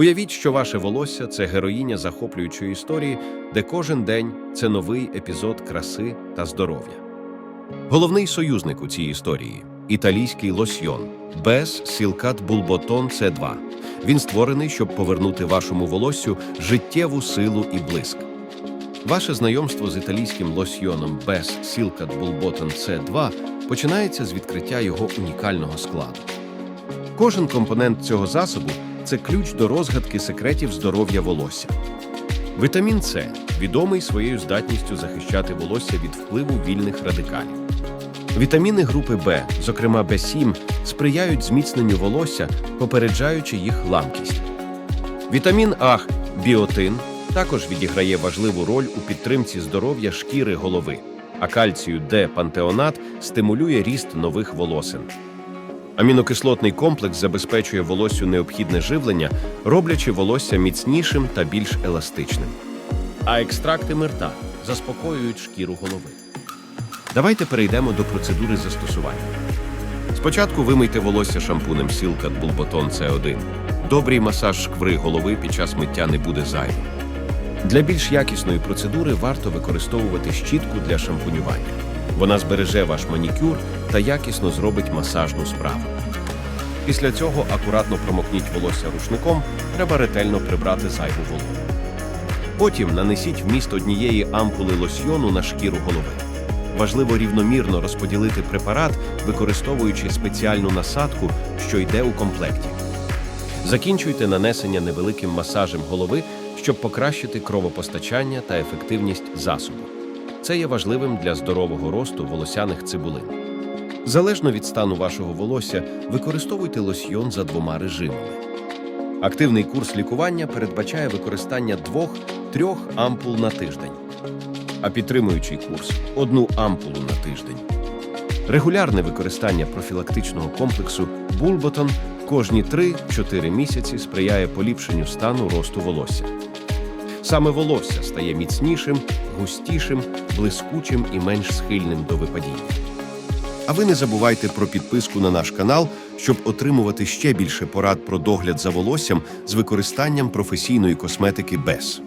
Уявіть, що ваше волосся це героїня захоплюючої історії, де кожен день це новий епізод краси та здоров'я. Головний союзник у цій історії італійський лосьйон без Сілкат Булботон С2. Він створений, щоб повернути вашому волоссю життєву силу і блиск. Ваше знайомство з італійським лосьйоном без Сілкат Булботон С2 починається з відкриття його унікального складу. Кожен компонент цього засобу це ключ до розгадки секретів здоров'я волосся. Вітамін С відомий своєю здатністю захищати волосся від впливу вільних радикалів. Вітаміни групи Б, зокрема Б7, сприяють зміцненню волосся, попереджаючи їх ламкість. Вітамін А, біотин, також відіграє важливу роль у підтримці здоров'я шкіри голови, а кальцію Д пантеонат стимулює ріст нових волосин. Амінокислотний комплекс забезпечує волоссю необхідне живлення, роблячи волосся міцнішим та більш еластичним. А екстракти мирта заспокоюють шкіру голови. Давайте перейдемо до процедури застосування. Спочатку вимийте волосся шампунем Сілкат Булботон С1. Добрий масаж шкври голови під час миття не буде зайвим. Для більш якісної процедури варто використовувати щітку для шампунювання. Вона збереже ваш манікюр та якісно зробить масажну справу. Після цього акуратно промокніть волосся рушником, треба ретельно прибрати зайву вологу. Потім нанесіть вміст однієї ампули лосьйону на шкіру голови. Важливо рівномірно розподілити препарат, використовуючи спеціальну насадку, що йде у комплекті. Закінчуйте нанесення невеликим масажем голови, щоб покращити кровопостачання та ефективність засобу. Це є важливим для здорового росту волосяних цибулин. Залежно від стану вашого волосся, використовуйте лосьйон за двома режимами. Активний курс лікування передбачає використання двох-трьох ампул на тиждень, а підтримуючий курс одну ампулу на тиждень. Регулярне використання профілактичного комплексу Булботон кожні 3-4 місяці сприяє поліпшенню стану росту волосся. Саме волосся стає міцнішим, густішим, блискучим і менш схильним до випадіння. А ви не забувайте про підписку на наш канал, щоб отримувати ще більше порад про догляд за волоссям з використанням професійної косметики без.